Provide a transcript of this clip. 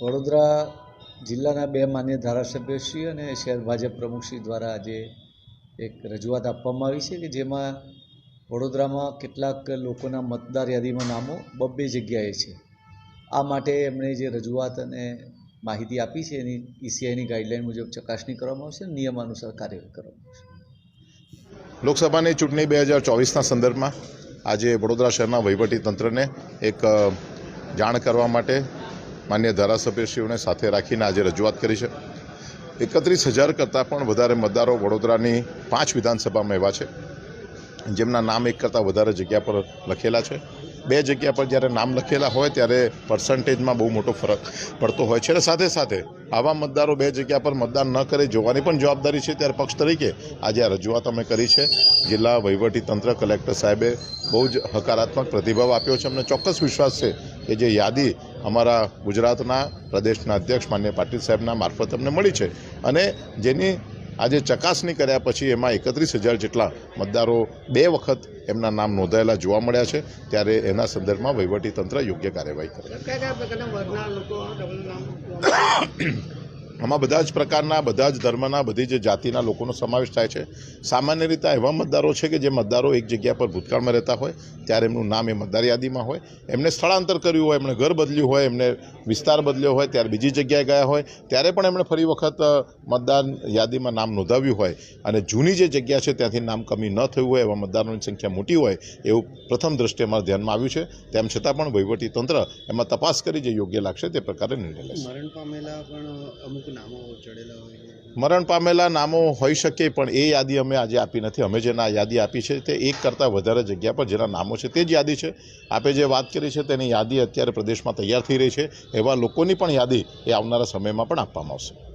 વડોદરા જિલ્લાના બે માન્ય ધારાસભ્યશ્રી અને શહેર ભાજપ પ્રમુખશ્રી દ્વારા આજે એક રજૂઆત આપવામાં આવી છે કે જેમાં વડોદરામાં કેટલાક લોકોના મતદાર યાદીમાં નામો બબ્બે જગ્યાએ છે. આ માટે એમણે જે રજૂઆત અને માહિતી આપી છે એની ઈસીઆઈની ગાઈડલાઈન મુજબ ચકાસણી કરવામાં આવશે નિયમાનુસાર કાર્યવાહી કરવામાં આવશે. લોકસભાની ચૂંટણી બે હજાર ચોવીસના સંદર્ભમાં આજે વડોદરા શહેરના વહીવટી તંત્રને એક જાણ કરવા માટે માન્ય ધારાસભ્યશ્રીઓને સાથે રાખીને આજે રજૂઆત કરી છે. એકત્રીસ હજાર કરતાં પણ વધારે મતદારો વડોદરાની પાંચ વિધાનસભામાં એવા છે, જેમના નામ એક કરતાં વધારે જગ્યા પર લખેલા છે. બે જગ્યા પર જ્યારે નામ લખેલા હોય ત્યારે પર્સન્ટેજમાં બહુ મોટો ફરક પડતો હોય છે. અને સાથે સાથે આવા મતદારો બે જગ્યા પર મતદાન ન કરે જોવાની પણ જવાબદારી છે. ત્યારે પક્ષ તરીકે આજે આ રજૂઆત અમે કરી છે. જિલ્લા તંત્ર કલેક્ટર સાહેબે બહુ જ હકારાત્મક પ્રતિભાવ આપ્યો છે. અમને ચોક્કસ વિશ્વાસ છે કે જે યાદી અમારા ગુજરાતના પ્રદેશના અધ્યક્ષ માન્ય પાટીલ સાહેબના મારફત અમને મળી છે. અને જેની આજે ચકાસણી કર્યા પછી એમાં એકત્રીસ હજાર જેટલા મતદારો બે વખત એમના નામ નોંધાયેલા જોવા મળ્યા છે. ત્યારે એના સંદર્ભમાં વહીવટી તંત્ર યોગ્ય કાર્યવાહી કરે આમાં બધા જ પ્રકારના, બધા જ ધર્મના, બધી જ જાતિના લોકોનો સમાવેશ થાય છે. સામાન્ય રીતે એવા મતદારો છે કે જે મતદારો એક જગ્યા પર ભૂતકાળમાં રહેતા હોય, ત્યારે એમનું નામ એ મતદાર યાદીમાં હોય. એમને સ્થળાંતર કર્યું હોય, એમણે ઘર બદલ્યું હોય, એમને વિસ્તાર બદલ્યો હોય, ત્યારે બીજી જગ્યાએ ગયા હોય, ત્યારે પણ એમણે ફરી વખત મતદાર યાદીમાં નામ નોંધાવ્યું હોય. અને જૂની જે જગ્યા છે, ત્યાંથી નામ કમી ન થયું હોય, એવા મતદારોની સંખ્યા મોટી હોય, એવું પ્રથમ દ્રષ્ટિએ અમારા ધ્યાનમાં આવ્યું છે. તેમ છતાં પણ વહીવટી તંત્ર એમાં તપાસ કરી જે યોગ્ય લાગશે તે પ્રકારે નિર્ણય લેશે. મરણ પામેલા પણ અમુક. મરણ પામેલા નામો હોઈ શકે, પણ એ યાદી અમે આજે આપી નથી. અમે જેના યાદી આપી છે તે એક કરતાં વધારે જગ્યા પર જેના નામો છે તે જ યાદી છે. આપે જે વાત કરી છે તેની યાદી અત્યારે પ્રદેશમાં તૈયાર થઈ રહી છે. એવા લોકોની પણ યાદી એ આવનારા સમયમાં પણ આપવામાં આવશે.